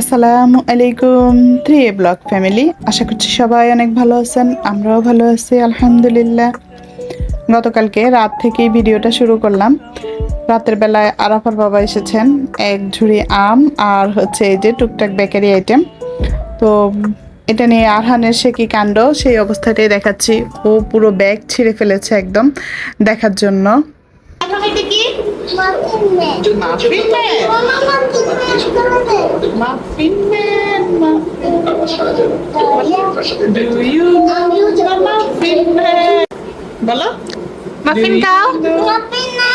আসসালামু আলাইকুম three A blog family, আশা করছি সবাই অনেক ভালো আছেন, আমরাও ভালো আছি, আলহামদুলিল্লাহ। গতকালকে রাত থেকেই ভিডিওটা শুরু করলাম। রাতের বেলায় আরাফার বাবা এসেছেন, এক ঝুড়ি আম আর হচ্ছে এই যে টুকটাক বেকারি আইটেম তো এটা নিয়ে আরহানের সে কি কাণ্ড, সেই অবস্থাটাই দেখাচ্ছি। ও পুরো ব্যাগ ছিঁড়ে ফেলেছে একদম দেখার জন্য। muffin 맛있네. 좀 맛있네. 엄마 맛있네. 맛있네. 맛있네. Do you know the muffin man? Bala? Muffin cow? Muffin man.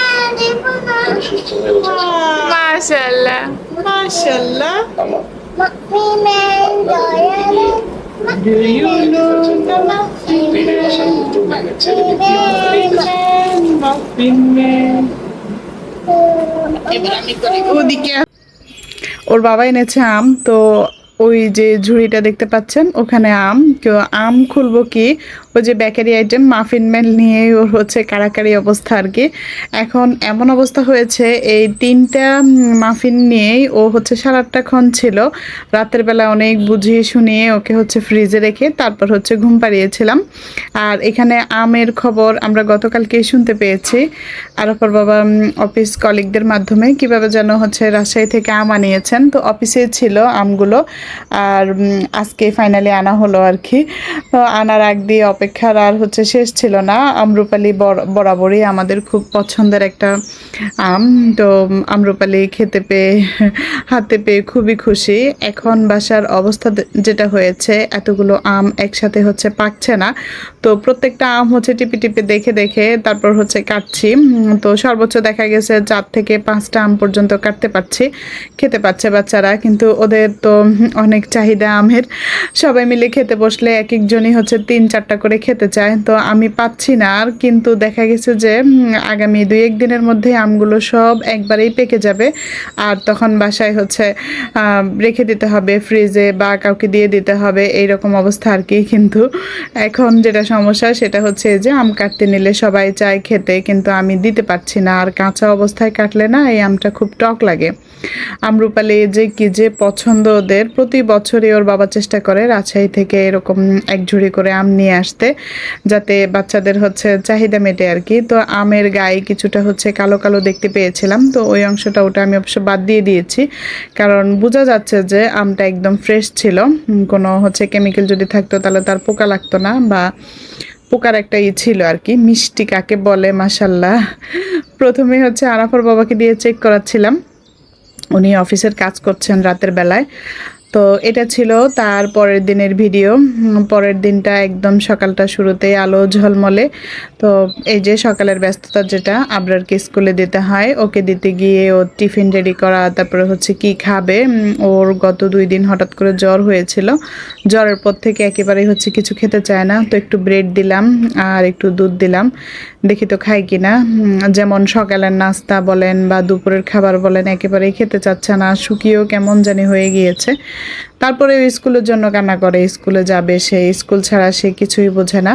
masha'allah masha'allah Muffin man. Do you know the muffin man? Muffin man. Muffin man. ওদিকে ওর বাবা এনেছে আম তো ওই যে ঝুড়িটা দেখতে পাচ্ছেন, ওখানে আম। কেউ আম খুলবো কি? ওই যে বেকারি আইটেম মাফিন মেল নিয়ে ওর হচ্ছে কারাকারি অবস্থা আর কি। এখন এমন অবস্থা হয়েছে, এই তিনটা মাফিন নিয়েই ও হচ্ছে সারাটাক্ষণ ছিল। রাতের বেলা অনেক বুঝিয়ে শুনিয়ে ওকে হচ্ছে ফ্রিজে রেখে তারপর হচ্ছে ঘুম পাড়িয়েছিলাম। আর এখানে আমের খবর আমরা গতকালকেই শুনতে পেয়েছি। আর অপর বাবা অফিস কলিগদের মাধ্যমে কীভাবে যেন হচ্ছে রাজশাহী থেকে আম আনিয়েছেন। তো অফিসে ছিল আমগুলো। আর আজকে ফাইনালি আনা হলো আর কি। তো আনার আগ দিয়ে অপেক্ষার আর হচ্ছে শেষ ছিল না। আমরুপালি বর- বরাবরই আমাদের খুব পছন্দের একটা আম। তো, আমরুপালি খেতে পেয়ে, হাতে পেয়ে খুবই খুশি। এখন বাসার অবস্থা যেটা হয়েছে, এতগুলো আম একসাথে হচ্ছে পাকছে না। তো প্রত্যেকটা আম হচ্ছে টিপে টিপে দেখে দেখে তারপর হচ্ছে কাটছি। তো সর্বোচ্চ দেখা গেছে চার থেকে পাঁচটা আম পর্যন্ত কাটতে পারছি। খেতে পাচ্ছে বাচ্চারা, কিন্তু ওদের তো অনেক চাহিদা আমের। সবাই মিলে খেতে বসলে এক একজনই হচ্ছে তিন চারটা করে খেতে চায়। তো আমি পাচ্ছি না আর, কিন্তু দেখা গেছে যে আগামী দুই এক দিনের মধ্যে আমগুলো সব একবারেই পেকে যাবে। আর তখন বাসায় হচ্ছে রেখে দিতে হবে, ফ্রিজে বা কাউকে দিয়ে দিতে হবে, এইরকম অবস্থা আর কি। কিন্তু এখন যেটা সমস্যা, সেটা হচ্ছে যে, আম কাটতে নিলে সবাই চায় খেতে, কিন্তু আমি দিতে পারছি না। আর কাঁচা অবস্থায় কাটলে না, এই আমটা খুব টক লাগে। আমরুপালি যে কি যে পছন্দ ওদের প্রতি বছরই ওর বাবা চেষ্টা করে রাজশাহী থেকে এরকম এক ঝুড়ি করে আম নিয়ে আসতে, যাতে বাচ্চাদের হচ্ছে চাহিদা মেটে আর কি। তো আমের গায়ে কিছুটা হচ্ছে কালো কালো দেখতে পেয়েছিলাম, তো ওই অংশটা ওটা আমি অবশ্য বাদ দিয়ে দিয়েছি। কারণ বোঝা যাচ্ছে যে আমটা একদম ফ্রেশ ছিল কোনো হচ্ছে কেমিক্যাল যদি থাকতো তাহলে তার পোকা লাগতো না বা পোকার একটা ই ছিল আর কি, মিষ্টি কাকে বলে মাসাল্লাহ প্রথমে হচ্ছে আরাফার বাবাকে দিয়ে চেক করাচ্ছিলাম। উনি অফিসের কাজ করছেন রাতের বেলায়। তো এটা ছিল তার পরের দিনের ভিডিও। পরের দিনটা একদম সকালটা শুরুতে আলো ঝলমলে। তো এই যে সকালের ব্যস্ততা যেটা, আবরারকে স্কুলে দিতে হয়। ওকে দিতে গিয়ে ও টিফিন রেডি করা, তারপরে হচ্ছে কি খাবে। ওর গত দুই দিন হঠাৎ করে জ্বর হয়েছিল। জ্বরের পর থেকে একেবারেই হচ্ছে কিছু খেতে চায় না। তো একটু ব্রেড দিলাম আর একটু দুধ দিলাম। দেখি তো খাই কিনা। যেমন সকালের নাস্তা বলেন বা দুপুরের খাবার বলেন, একেবারেই খেতে চাচ্ছে না। শুকিয়েও কেমন জানি হয়ে গিয়েছে। তারপরে স্কুলের জন্য কান্না করে, স্কুলে যাবে সে, স্কুল ছাড়া সে কিছুই বোঝে না।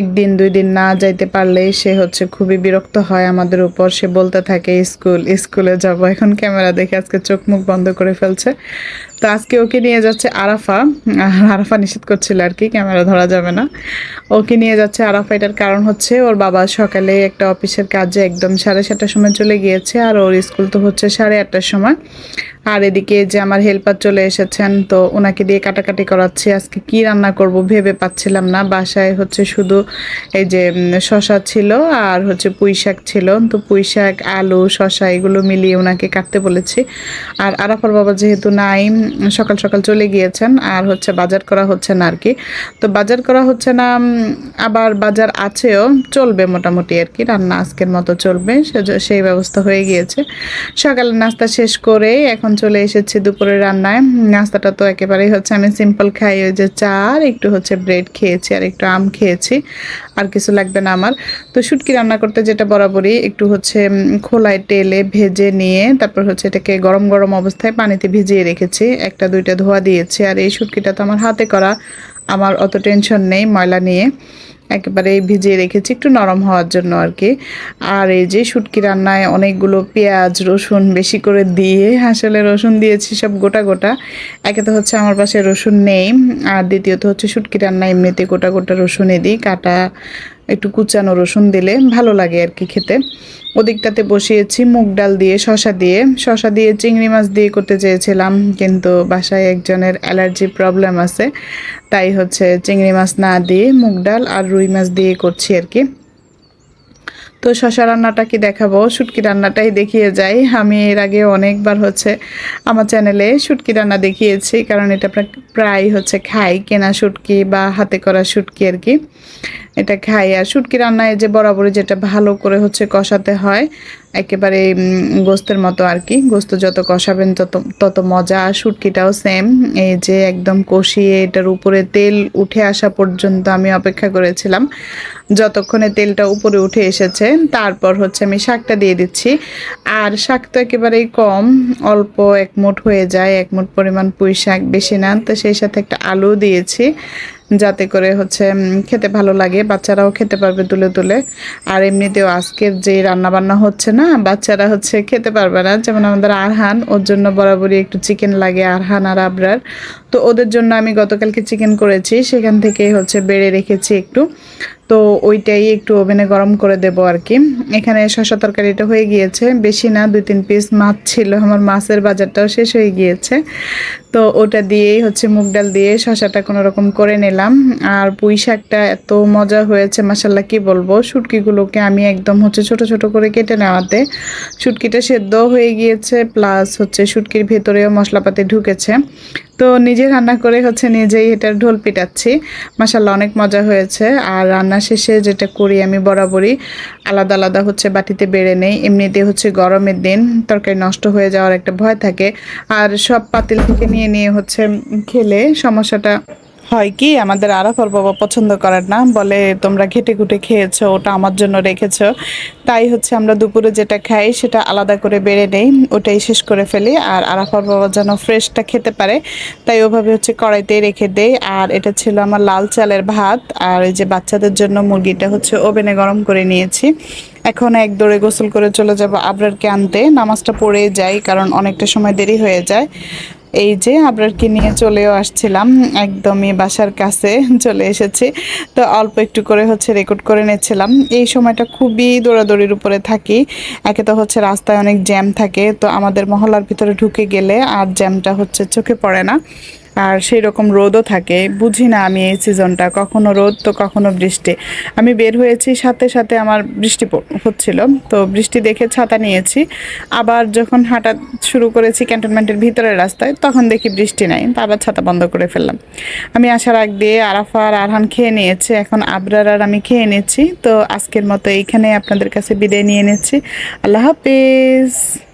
একদিন, দুই দিন না যাইতে পারলে সে হচ্ছে খুবই বিরক্ত হয় আমাদের উপর। সে বলতে থাকে, স্কুল, স্কুলে যাব। এখন ক্যামেরা দেখে আজকে চোখ মুখ বন্ধ করে ফেলছে। তো আজকে ওকে নিয়ে যাচ্ছে আরাফা। আরাফা নিষেধ করছিল আর কি, ক্যামেরা ধরা যাবে না। ওকে নিয়ে যাচ্ছে আরাফা। এটার কারণ হচ্ছে ওর বাবা সকালে একটা অফিসের কাজে একদম সাড়ে সাতটার সময় চলে গিয়েছে, আর ওর স্কুল তো হচ্ছে সাড়ে আটটার সময়। আর এদিকে যে আমার হেল্পার চলে এসেছেন, তো ওনাকে দিয়ে কাটাকাটি করাচ্ছি। আজকে কি রান্না করব ভেবে পাচ্ছিলাম না। বাসায় হচ্ছে শুধু এই যে শশা ছিল আর হচ্ছে পুঁই শাক ছিল। তো পুঁই শাক, আলু, শশা এগুলো মিলিয়ে ওনাকে কাটতে বলেছি। আর আরাফার বাবা যেহেতু নাই, সকাল সকাল চলে গিয়েছেন আর হচ্ছে বাজার করা হচ্ছে না আর কি তো বাজার করা হচ্ছে না আবার বাজার আছেও, চলবে মোটামুটি আর কি রান্না আজকের মতো চলবে। সেই ব্যবস্থা হয়ে গিয়েছে। সকালে নাস্তা শেষ করে এখন চলে এসেছি দুপুরের রান্নায়। নাস্তাটা তো একেবারেই হচ্ছে আমি সিম্পল খাই, ওই যে চা আর একটু হচ্ছে ব্রেড খেয়েছি আর একটু আম খেয়েছি, আর কিছু লাগবে না আমার। তো শুটকি রান্না করতে যেটা বরাবরই একটু হচ্ছে খোলায় তেলে ভেজে নিয়ে তারপর হচ্ছে এটাকে গরম গরম অবস্থায় পানিতে ভিজিয়ে রেখেছি। একটা, দুইটা ধোয়া দিয়েছি আর এই শুটকিটা তো আমার হাতে করা, আমার অত টেনশন নেই ময়লা নিয়ে। একেবারে ভিজিয়ে রেখেছি, একটু নরম হওয়ার জন্য আর কি আর এই যে শুটকি রান্নায় অনেকগুলো পেঁয়াজ, রসুন বেশি করে দিয়ে, আসলে রসুন দিয়েছি সব গোটা গোটা। একে তো হচ্ছে আমার পাশে রসুন নেই, আর দ্বিতীয়ত হচ্ছে শুটকি রান্না এমনিতে গোটা গোটা রসুনে দিই কাটা একটু কুচানো রসুন দিলে ভালো লাগে আর কি খেতে। ওদিকটাতে বসিয়েছি মুগ ডাল দিয়ে শশা দিয়ে। শশা দিয়ে চিংড়ি মাছ দিয়ে করতে চেয়েছিলাম, কিন্তু বাসায় একজনের অ্যালার্জি প্রবলেম আছে, তাই হচ্ছে চিংড়ি মাছ না দিয়ে মুগ ডাল আর রুই মাছ দিয়ে করছি আর কি। তো শশা রান্নাটা কি দেখাবো? শুটকি রান্নাটাই দেখিয়ে যাই। আমি এর আগে অনেকবার হচ্ছে আমার চ্যানেলে শুটকি রান্না দেখিয়েছি, কারণ এটা প্রায় হচ্ছে খাই কেনা শুটকি বা হাতে করা শুটকি আর কি। এটা খাই আর শুটকি রান্নায় যে বরাবরই যেটা ভালো করে হচ্ছে কষাতে হয়, একেবারে গোস্তের মতো আর কি। গোস্ত যত কষাবেন তত তত মজা। আর শুটকিটাও সেম এই যে একদম কষিয়ে এটার উপরে তেল উঠে আসা পর্যন্ত আমি অপেক্ষা করেছিলাম। যতক্ষণে তেলটা উপরে উঠে এসেছে, তারপর হচ্ছে আমি শাকটা দিয়ে দিচ্ছি। আর শাক তো একেবারেই কম, অল্প এক মুঠ হয়ে যায়, এক মুঠ পরিমাণ পুঁই শাক। বেশি না, তো সেই সাথে একটা আলু দিয়েছি। যাতে করে হচ্ছে খেতে ভালো লাগে। বাচ্চারাও খেতে পারবে তুলে তুলে। আর এমনিতেও আজকের যে রান্না বান্না হচ্ছে না, বাচ্চারা হচ্ছে খেতে পারবে না। যেমন আমাদের আরহান, ওর জন্য বরাবরই একটু চিকেন লাগে, আরহান আর আবরার। তো ওদের জন্য আমি গতকালকে চিকেন করেছি। সেখান থেকে হচ্ছে বেড়ে রেখেছি একটু। তো ওইটাই একটু ওভেনে গরম করে দেব আর কি। এখানে শসা তরকারিটা হয়ে গিয়েছে। বেশি না, দুই তিন পিস মাছ ছিল। আমার মাছের বাজারটাও শেষ হয়ে গিয়েছে। তো ওটা দিয়েই হচ্ছে মুগ ডাল দিয়ে শসাটা কোনো রকম করে নিলাম। আর পুঁই শাকটা এত মজা হয়েছে মাসাল্লাহ কি বলব? শুটকিগুলোকে আমি একদম হচ্ছে ছোট ছোট করে কেটে নেওয়াতে শুটকিটা সেদ্ধ হয়ে গিয়েছে, প্লাস হচ্ছে শুটকির ভেতরেও মশলাপাতি ঢুকেছে। তো নিজে রান্না করে হচ্ছে নিজেই এটার ঢোল পিটাচ্ছি। মাসাল্লাহ অনেক মজা হয়েছে। আর রান্না শেষে যেটা করি আমি বরাবরই, আলাদা আলাদা হচ্ছে বাটিতে বেড়ে নেই। এমনিতে হচ্ছে গরমের দিন, তরকারি নষ্ট হয়ে যাওয়ার একটা ভয় থাকে। আর সব পাতিল থেকে নিয়ে নিয়ে হচ্ছে খেলে সমস্যাটা হয় কি আমাদের আরাফর বাবা পছন্দ করেন না? বলে, তোমরা ঘেটে ঘুটে খেয়েছো, ওটা আমার জন্য রেখেছো। তাই হচ্ছে আমরা দুপুরে যেটা খাই সেটা আলাদা করে বেড়ে নেই, ওটাই শেষ করে ফেলি। আর আরাফর বাবা যেন ফ্রেশটা খেতে পারে, তাই ওভাবে হচ্ছে কড়াইতেই রেখে দেই। আর এটা ছিল আমার লাল চালের ভাত, আর এই যে বাচ্চাদের জন্য মুরগিটা হচ্ছে ওভেনে গরম করে নিয়েছি। এখন এক দৌড়ে গোসল করে চলে যাব আবরারকে আনতে। নামাজটা পড়ে যাই, কারণ অনেকটা সময় দেরি হয়ে যায়। এই যে আবরারকে নিয়ে চলেও আসছিলাম, একদমই বাসার কাছে চলে এসেছি। তো অল্প একটু করে হচ্ছে রেকর্ড করে নিয়েছিলাম এই সময়টা খুবই দৌড়াদৌড়ির উপরে থাকি। একে তো হচ্ছে রাস্তায় অনেক জ্যাম থাকে, তো আমাদের মহলার ভিতরে ঢুকে গেলে আর জ্যামটা হচ্ছে চোখে পড়ে না। আর সেই রকম রোদও থাকে। বুঝি না আমি এই সিজনটা, কখনো রোদ তো কখনো বৃষ্টি। আমি বের হয়েছি, সাথে সাথে আমার বৃষ্টি হচ্ছিল। তো বৃষ্টি দেখে ছাতা নিয়েছি। আবার যখন হাঁটা শুরু করেছি ক্যান্টনমেন্টের ভিতরের রাস্তায়, তখন দেখি বৃষ্টি নাই। তো আবার ছাতা বন্ধ করে ফেললাম। আমি আসার আগ দিয়ে আরাফা আর আরহান খেয়ে নিয়েছে। এখন আবরার আর আমি খেয়ে নিয়েছি তো আজকের মতো এইখানে আপনাদের কাছে বিদায় নিয়ে নিচ্ছি। আল্লাহ হাফিজ।